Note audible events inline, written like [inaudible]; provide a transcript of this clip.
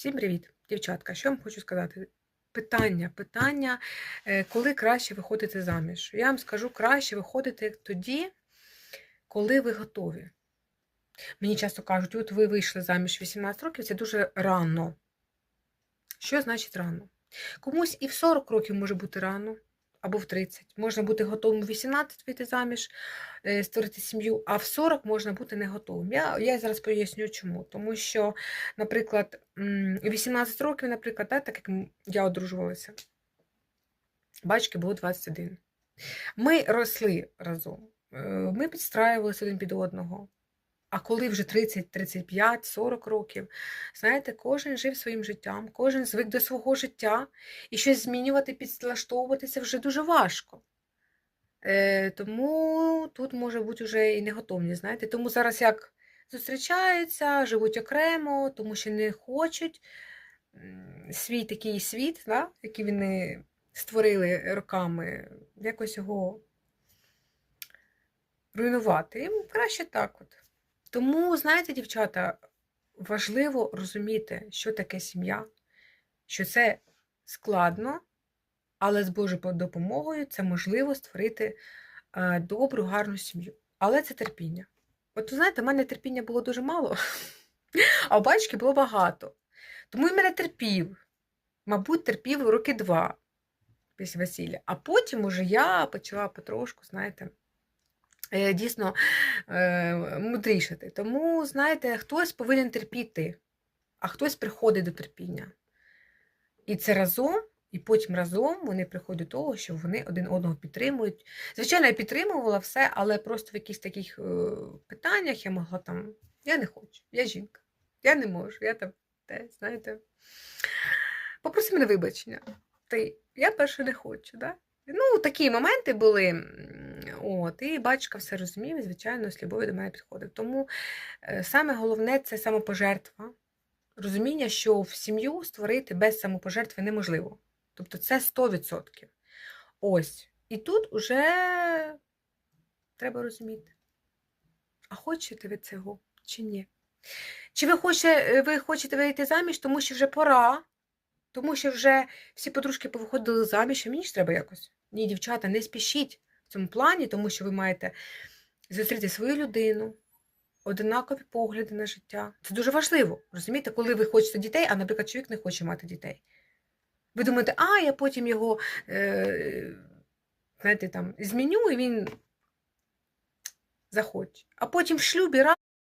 Всім привіт, дівчатка. Що я вам хочу сказати? Питання, питання, е, коли краще виходити заміж? Я вам скажу, краще виходити тоді, коли ви готові. Мені часто кажуть, от ви вийшли заміж 18 років, це дуже рано. Що значить рано? Комусь і в 40 років може бути рано, або в 30. Можна бути готовим в 18 вийти заміж, е, створити сім'ю, а в 40 можна бути не готовим. Я, я зараз поясню чому. Тому що, наприклад, м, 18 років, наприклад, да, так як я одружувалася, батьки було 21. Ми росли разом, е, ми підстраювалися один під одного. А коли вже 30, 35, 40 років, знаєте, кожен жив своїм життям, кожен звик до свого життя, і щось змінювати, підлаштовуватися вже дуже важко. Е, тому тут може бути вже і неготовність, знаєте. Тому зараз як зустрічаються, живуть окремо, тому що не хочуть свій такий світ, да, який вони створили роками, якось його руйнувати. Їм краще так от. Тому, знаєте, дівчата, важливо розуміти, що таке сім'я, що це складно, але з Божою допомогою це можливо створити е, добру, гарну сім'ю. Але це терпіння. От ви знаєте, в мене терпіння було дуже мало, [laughs] а у батьки було багато. Тому він мене терпів. Мабуть, терпів роки два після весілля. А потім уже я почала потрошку, знаєте, дійсно е, мудрішати. Тому, знаєте, хтось повинен терпіти, а хтось приходить до терпіння. І це разом, і потім разом вони приходять до того, що вони один одного підтримують. Звичайно, я підтримувала все, але просто в якихось таких е, питаннях я могла там. Я не хочу, я жінка, я не можу, я там те, знаєте. Попроси мене вибачення. Ти, я перше не хочу, да? Ну, такі моменти були. От, і батько все розумів, і, звичайно, з любов'ю до мене підходив. Тому е, саме головне це самопожертва. Розуміння, що в сім'ю створити без самопожертви неможливо. Тобто це 100%. Ось. І тут уже треба розуміти, а хочете ви цього чи ні? Чи ви хочете, ви хочете вийти заміж, тому що вже пора, тому що вже всі подружки повиходили заміж, а мені ж треба якось. Ні, дівчата, не спішіть в цьому плані, тому що ви маєте зустріти свою людину, одинакові погляди на життя. Це дуже важливо. Розумієте, коли ви хочете дітей, а, наприклад, чоловік не хоче мати дітей. Ви думаєте, а я потім його е, знаєте, там, зміню, і він захоче. А потім в шлюбі